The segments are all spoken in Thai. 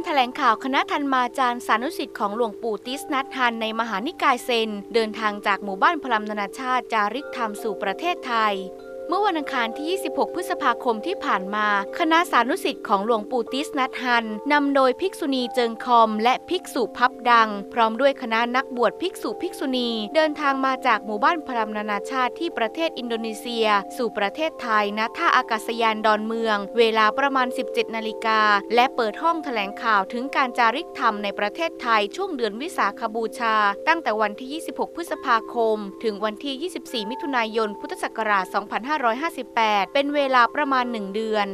านแถลงข่าวคณะทันมาจารย์สานุสิทธิ์ของหลวงปู่ติสนัทฮันในมหานิกายเซน เดินทางจากหมู่บ้านพลัมนานาชาติจาริกธรรมสู่ประเทศไทย เมื่อวันอังคารที่ 26 พฤษภาคมที่ผ่านมา คณะสานุสิทธิ์ของหลวงปู่ติสนัทฮันนำโดยภิกษุณีเจิงคอม และภิกษุพับดัง พร้อมด้วยคณะนักบวชภิกษุภิกษุณี เดินทางมาจากหมู่บ้านพลัมนานาชาติที่ประเทศอินโดนีเซีย สู่ประเทศไทยณท่าอากาศยานดอนเมือง เวลาประมาณ 17 นาฬิกา และเปิดห้องแถลงข่าวถึงการจาริกธรรมในประเทศไทยช่วงเดือนวิสาขบูชา ตั้งแต่วันที่ 26 พฤษภาคม ถึงวันที่ 24 มิถุนายน พุทธศักราช2558 เป็นเวลาประมาณ1เดือน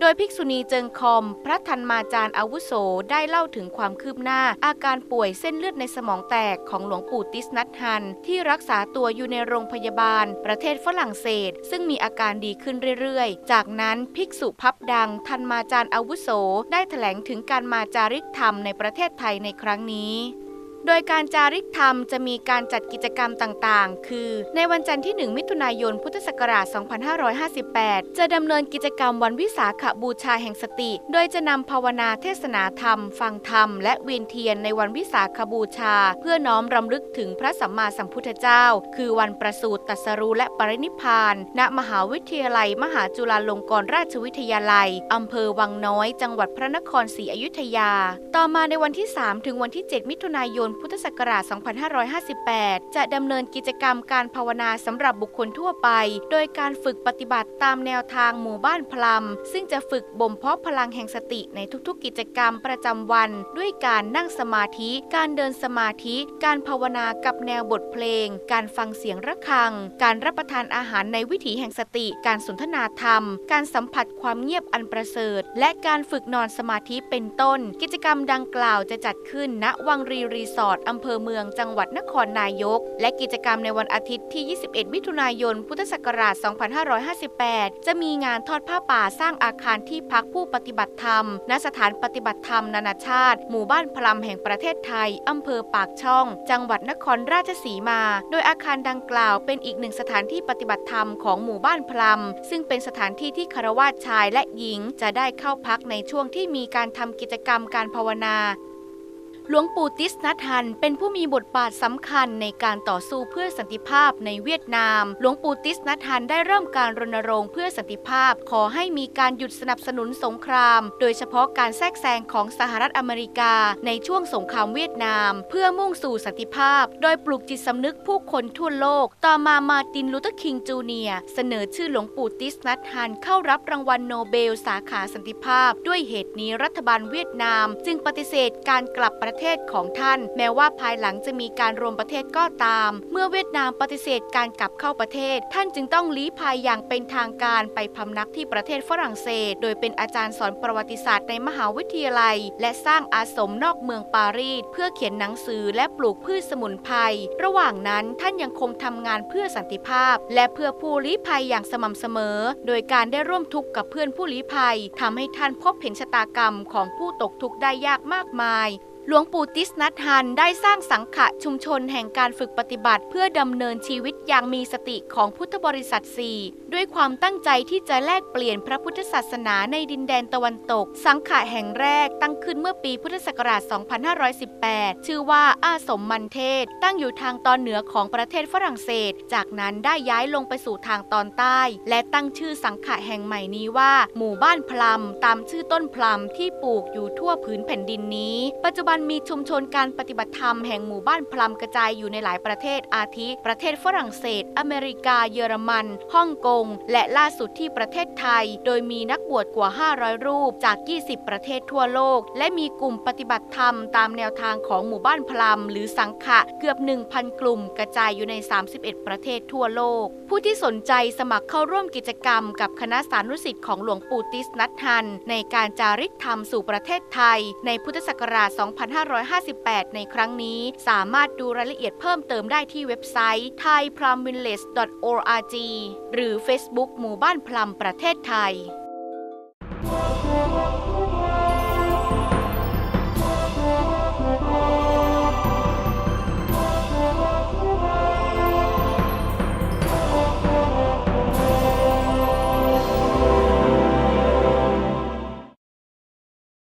โดยภิกษุณีเจิงคอม พระทันมาจารย์อาวุโสได้เล่าถึงความคืบหน้า อาการป่วยเส้นเลือดในสมองแตกของหลวงปู่ติสนัทฮัน ที่รักษาตัวอยู่ในโรงพยาบาล ประเทศฝรั่งเศส ซึ่งมีอาการดีขึ้นเรื่อยๆ จากนั้นภิกษุพับดังทันมาจารย์อาวุโส ได้แถลงถึงการมาจาริกธรรมในประเทศไทยในครั้งนี้ โดยการจาริกธรรมจะมีการจัดกิจกรรมต่างๆ คือ ในวันจันทร์ที่ 1 มิถุนายน พุทธศักราช 2558 จะดำเนินกิจกรรมวันวิสาขบูชาแห่งสติ โดยจะนำภาวนาเทศนาธรรม ฟังธรรม และเวียนเทียนในวันวิสาขบูชา เพื่อน้อมรำลึกถึงพระสัมมาสัมพุทธเจ้า คือวันประสูติตรัสรู้และปรินิพพาน ณ มหาวิทยาลัย มหาจุฬาลงกรณราชวิทยาลัยอำเภอวังน้อย จังหวัดพระนครศรีอยุธยา ต่อมาในวันที่ 3 ถึงวันที่ 7 มิถุนายนพุทธศักราช 2558 จะดำเนินกิจกรรมการภาวนาสำหรับบุคคลทั่วไป โดยการฝึกปฏิบัติตามแนวทางหมู่บ้านพลัม ซึ่งจะฝึกบ่มเพาะพลังแห่งสติในทุกๆ กิจกรรมประจำวัน ด้วยการนั่งสมาธิ การเดินสมาธิ การภาวนากับแนวบทเพลง การฟังเสียงระฆัง การรับประทานอาหารในวิถีแห่งสติ การสนทนาธรรม การสัมผัสความเงียบอันประเสริฐ และการฝึกนอนสมาธิเป็นต้น กิจกรรมดังกล่าวจะจัดขึ้นณวังรีรีสอร์ทอำเภอเมืองจังหวัดนครนายก และกิจกรรมในวันอาทิตย์ที่ 21 มิถุนายน พุทธศักราช 2558 จะมีงานทอดผ้าป่าสร้างอาคารที่พักผู้ปฏิบัติธรรม ณ สถานปฏิบัติธรรมนานาชาติ หมู่บ้านพลัมแห่งประเทศไทย อำเภอปากช่อง จังหวัดนครราชสีมา โดยอาคารดังกล่าวเป็นอีกหนึ่งสถานที่ปฏิบัติธรรมของหมู่บ้านพลัม ซึ่งเป็นสถานที่ที่คารวาสชายและหญิง จะได้เข้าพักในช่วงที่มีการทำกิจกรรมการภาวนา หลวงปู่ติสนัทฮันเป็นผู้มีบทบาทสำคัญในการต่อสู้เพื่อสันติภาพในเวียดนาม หลวงปู่ติสนัทฮันได้เริ่มการรณรงค์เพื่อสันติภาพ ขอให้มีการหยุดสนับสนุนสงคราม โดยเฉพาะการแทรกแซงของสหรัฐอเมริกา ในช่วงสงครามเวียดนาม เพื่อมุ่งสู่สันติภาพ โดยปลุกจิตสำนึกผู้คนทั่วโลก ต่อมามาตินลูเทอร์คิงจูเนียเสนอชื่อหลวงปู่ติสนัทฮันเข้ารับรางวัลโนเบล สาขาสันติภาพ ด้วยเหตุนี้รัฐบาลเวียดนาม จึงปฏิเสธการกลับประเทศของท่าน แม้ว่าภายหลังจะมีการรวมประเทศก็ตาม เมื่อเวียดนามปฏิเสธการกลับเข้าประเทศ ท่านจึงต้องลี้ภัยอย่างเป็นทางการไปพำนักที่ประเทศฝรั่งเศส โดยเป็นอาจารย์สอนประวัติศาสตร์ในมหาวิทยาลัย และสร้างอาสมนอกเมืองปารีส เพื่อเขียนหนังสือและปลูกพืชสมุนไพรระหว่างนั้นท่านยังคงทำงานเพื่อสันติภาพ และเพื่อผู้ลี้ภัยอย่างสม่ำเสมอ โดยการได้ร่วมทุกข์กับเพื่อนผู้ลี้ภัยทำให้ท่านพบเห็นชะตากรรมของผู้ตกทุกข์ได้ยากมากมาย หลวงปู่ติสนัทฮันได้สร้างสังขะชุมชนแห่งการฝึกปฏิบัติ เพื่อดำเนินชีวิตอย่างมีสติของพุทธบริษัทสี่ด้วยความตั้งใจที่จะแลกเปลี่ยนพระพุทธศาสนาในดินแดนตะวันตก สังขะแห่งแรกตั้งขึ้นเมื่อปีพุทธศักราช 2518 ชื่อว่าอาสมมันเทศ ตั้งอยู่ทางตอนเหนือของประเทศฝรั่งเศส จากนั้นได้ย้ายลงไปสู่ทางตอนใต้ และตั้งชื่อสังขะแห่งใหม่นี้ว่า หมู่บ้านพลัมตามชื่อต้นพลัมที่ปลูกอยู่ทั่วพื้นแผ่นดินนี้ ปัจจุบันมีชุมชนการปฏิบัติธรรมแห่งหมู่บ้านพลัมกระจายอยู่ในหลายประเทศอาทิ ประเทศฝรั่งเศส อเมริกา เยอรมันฮ่องกง และล่าสุดที่ประเทศไทย โดยมีนักบวชกว่า 500 รูปจาก 20 ประเทศทั่วโลก และมีกลุ่มปฏิบัติธรรมตามแนวทางของหมู่บ้านพลัมหรือสังขะเกือบ 1,000 กลุ่ม กระจายอยู่ใน 31 ประเทศทั่วโลก ผู้ที่สนใจสมัครเข้าร่วมกิจกรรม กับคณะสานุสิทธิ์ของหลวงปู่ติสนัทฮัน ในการจาริกธรรมสู่ประเทศไทย ในพุทธศักราช2 2558 ในครั้งนี้ สามารถดูรายละเอียดเพิ่มเติมได้ที่เว็บไซต์ thaiplumvillage.org หรือ Facebook หมู่บ้านพลัมประเทศไทย